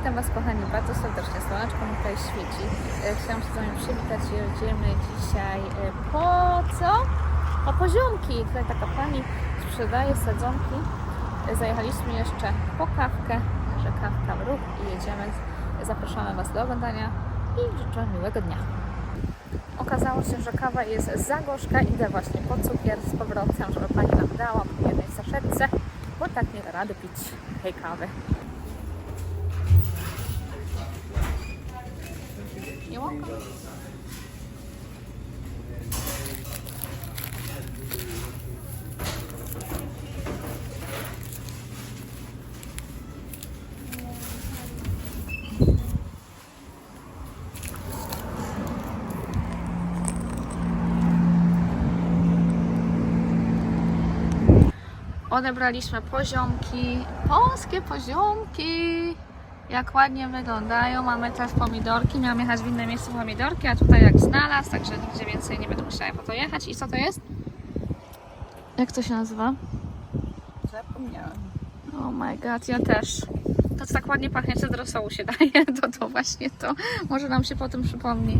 Witam Was kochani bardzo serdecznie, słoneczko mi tutaj świeci. E, Chciałam się z Wami przywitać. Jedziemy dzisiaj e, po co? Po poziomki. Tutaj taka pani sprzedaje sadzonki. E, Zajechaliśmy jeszcze po kawkę, że kawka w ruch i jedziemy. Zapraszamy Was do oglądania i życzę miłego dnia. Okazało się, że kawa jest za gorzka. Idę właśnie po cukier z powrotem, żeby Pani nam dała po jednej saszetce, bo tak nie da rady pić tej kawy. You're welcome. Odebraliśmy poziomki, polskie poziomki. Jak ładnie wyglądają. Mamy też pomidorki. Miałam jechać w inne miejsce pomidorki, a tutaj jak znalazł, także nigdzie więcej nie będę musiała po to jechać. I co to jest? Jak to się nazywa? Zapomniałam. Oh my god, ja też. To co tak ładnie pachnie, co do rosołu się daje, to to właśnie to. Może nam się potem przypomni.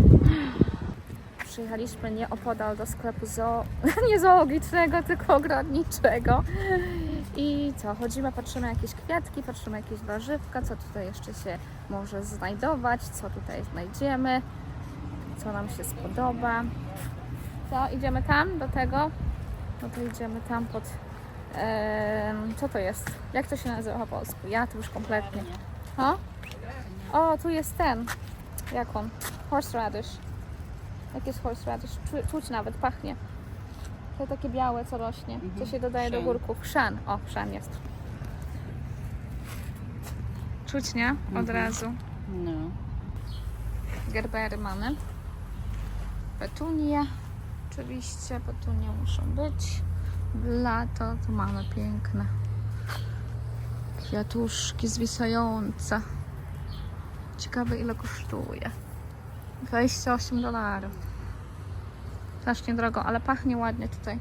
Przyjechaliśmy nieopodal do sklepu zoo, nie zoologicznego, tylko ogrodniczego. I co, chodzimy, patrzymy jakieś kwiatki, patrzymy jakieś warzywka, co tutaj jeszcze się może znajdować, co tutaj znajdziemy, co nam się spodoba. Co, idziemy tam do tego? No to idziemy tam pod... co to jest? Jak to się nazywa po polsku? Ja to już kompletnie. O? O, tu jest ten. Jak on? Horseradish. Jak jest horseradish? Czu- Czuć nawet, pachnie. To takie białe, co rośnie, co Mhm. się dodaje do górków. Chrzan. O, chrzan jest. Czuć, nie? Od Mhm. razu. No. Gerbery mamy. Petunie. Oczywiście petunie muszą być. Lato tu mamy piękne kwiatuszki zwisające. Ciekawe ile kosztuje. 28 dolarów. Strasznie drogo, ale pachnie ładnie tutaj.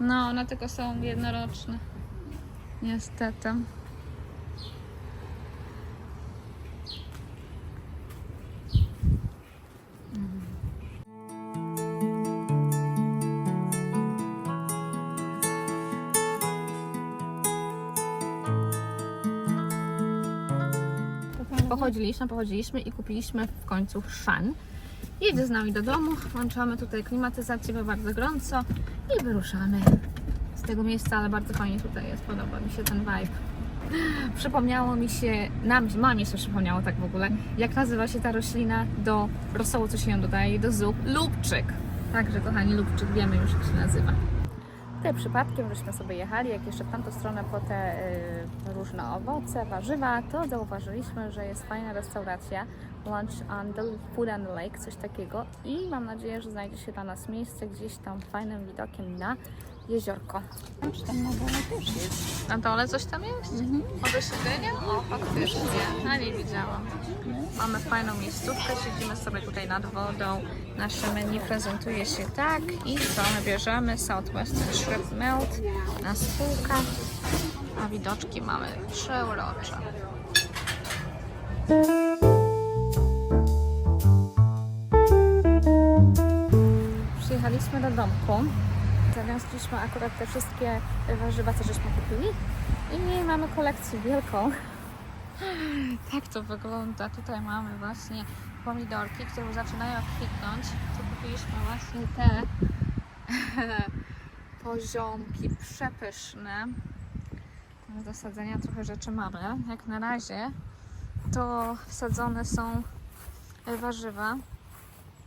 No, one tylko są jednoroczne. Niestety. Pochodziliśmy, pochodziliśmy i kupiliśmy w końcu szan. Jedzie z nami do domu, włączamy tutaj klimatyzację, bo bardzo gorąco i wyruszamy z tego miejsca, ale bardzo fajnie tutaj jest, podoba mi się ten vibe. Przypomniało mi się, nam, mamie się przypomniało tak w ogóle, jak nazywa się ta roślina do rosołu, co się ją dodaje, do zup, lubczyk. Także kochani, lubczyk, wiemy już jak się nazywa. Tutaj przypadkiem, żeśmy sobie jechali, jak jeszcze w tamtą stronę po te y, różne owoce, warzywa, to zauważyliśmy, że jest fajna restauracja Lunch on the Food and Lake, coś takiego. I mam nadzieję, że znajdzie się dla nas miejsce gdzieś tam fajnym widokiem na jeziorko. Aż tam na dole też jest. Na dole coś tam jest? Mhm. Siedzenia? O, faktycznie. No nie widziałam. Mamy fajną miejscówkę, siedzimy sobie tutaj nad wodą. Nasze menu prezentuje się tak i co my bierzemy? Southwest Shrimp Melt na spółkę, a widoczki mamy przeurocze. Przyjechaliśmy do domku. Zawiązliśmy akurat te wszystkie warzywa, co żeśmy kupili. I mamy kolekcję wielką. Tak to wygląda. Tutaj mamy właśnie pomidorki, które zaczynają kwitnąć. Tu kupiliśmy właśnie te poziomki przepyszne. Do zasadzenia trochę rzeczy mamy. Jak na razie to wsadzone są warzywa.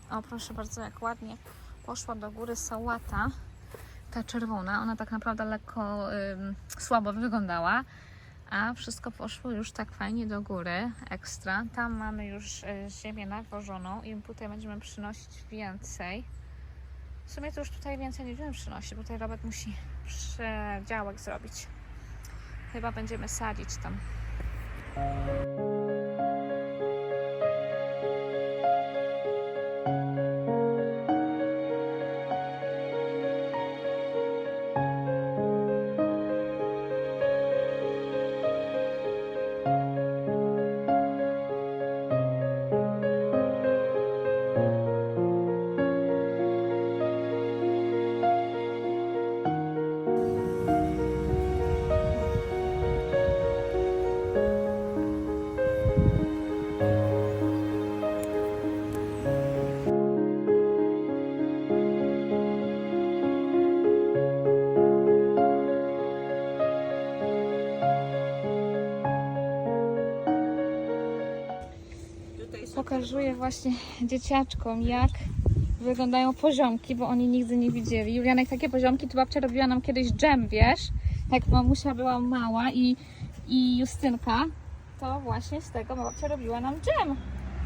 O, proszę bardzo, jak ładnie poszła do góry sałata. Ta czerwona, ona tak naprawdę lekko ym, słabo wyglądała, a wszystko poszło już tak fajnie do góry, ekstra. Tam mamy już y, ziemię nawożoną i tutaj będziemy przynosić więcej. W sumie to już tutaj więcej nie będziemy przynosić, bo tutaj Robert musi przedziałek zrobić. Chyba będziemy sadzić tam. Pokazuję właśnie dzieciaczkom, jak wyglądają poziomki, bo oni nigdy nie widzieli. Julianek, takie poziomki to babcia robiła nam kiedyś dżem, wiesz? Jak mamusia była mała i, i Justynka, to właśnie z tego babcia robiła nam dżem.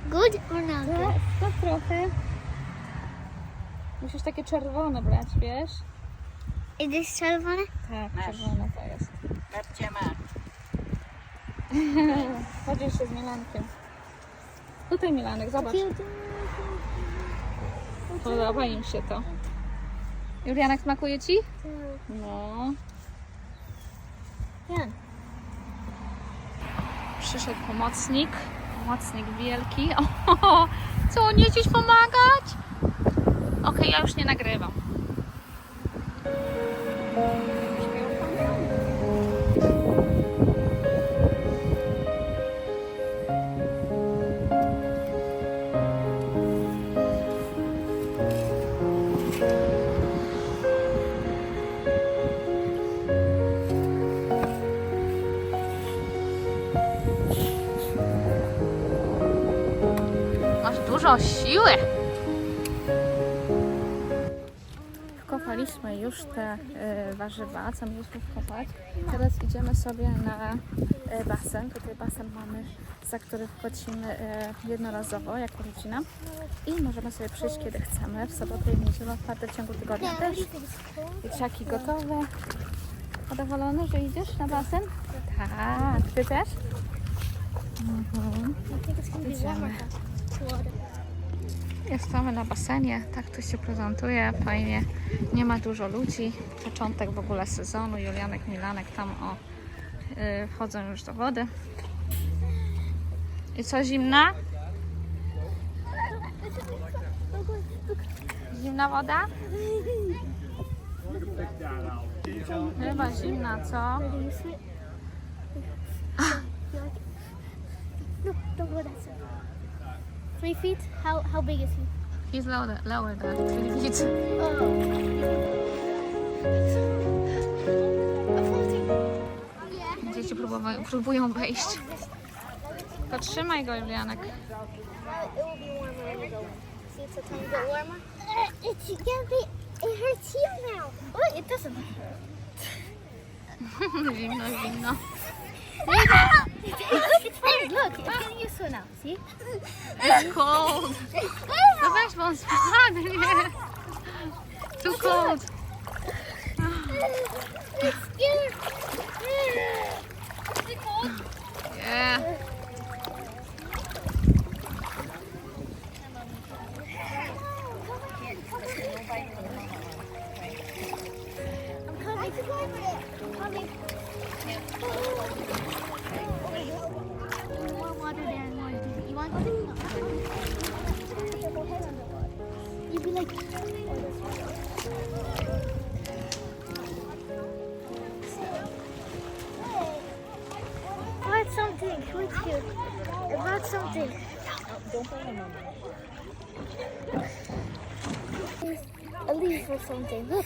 Good or not good? To trochę... Musisz takie czerwone brać, wiesz? Is this czerwone? Tak, Masz. czerwone to jest. Babcia ma. Chodzisz się z Milankiem. Tutaj Milanek, zobacz. Podoba im się to. Julianek, smakuje Ci? No. Yeah. Przyszedł pomocnik. Pomocnik wielki. O, co, nie chcesz pomagać? Okej, ja już nie nagrywam. Siły. Wkopaliśmy już te y, warzywa, co mieliśmy wkopać. Teraz idziemy sobie na y, basen. Tutaj basen mamy, za który wchodzimy y, jednorazowo, jako rodzina. I możemy sobie przyjść, kiedy chcemy. W sobotę i niedzielę, otwarte w ciągu tygodnia też. Dzieciaki gotowe. Zadowolony, że idziesz na basen? Tak. Ty też? Mhm. I think it's gonna be warmer. Water. Jesteśmy na basenie, tak to się prezentuje, fajnie, nie ma dużo ludzi, początek w ogóle sezonu, Julianek, Milanek tam o, yy, wchodzą już do wody. I co, zimna? Zimna woda? Chyba zimna, co? No, go that side. Three feet? How how big is he? He's lower, lower than three feet. Oh. Dzieci próbowa- próbują wejść. To trzymaj go, Julianek. It's gonna be. It hurts now. It doesn't. Zimno, zimno. it's fine. Look, it's getting used to it now. See? It's cold. the bo on spadnie. Too cold. It's scared. Is it cold? Yeah. Or something. Look,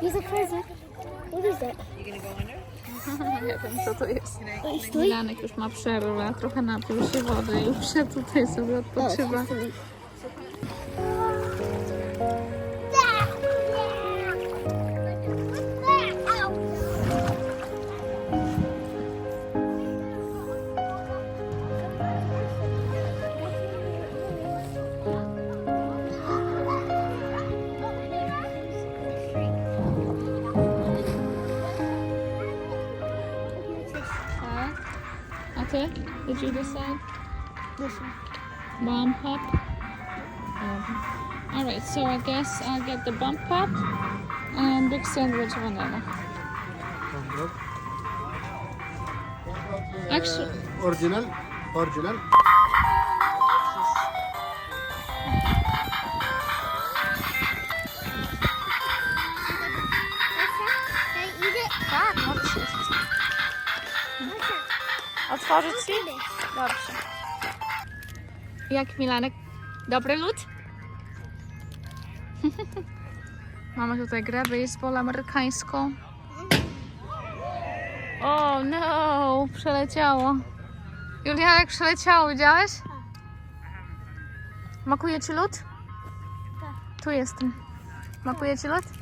here's a present. What is that? Nie wiem, co to jest. Oh. Milanek już ma przerwę, trochę napił się wody i już się tutaj sobie odpoczywa. Did you decide? This one. Bomb pop? Um, Alright, so I guess I'll get the bump pop and big sandwich vanilla. Actually, original original Otworzyć ci? Dobrze. Jak Milanek? Dobry lód? Mamy tutaj grę baseball amerykańską. O oh, no, przeleciało. Julianek przeleciało, widziałeś? Makuje ci lód? Tak. Tu jestem. Makuje ci lód?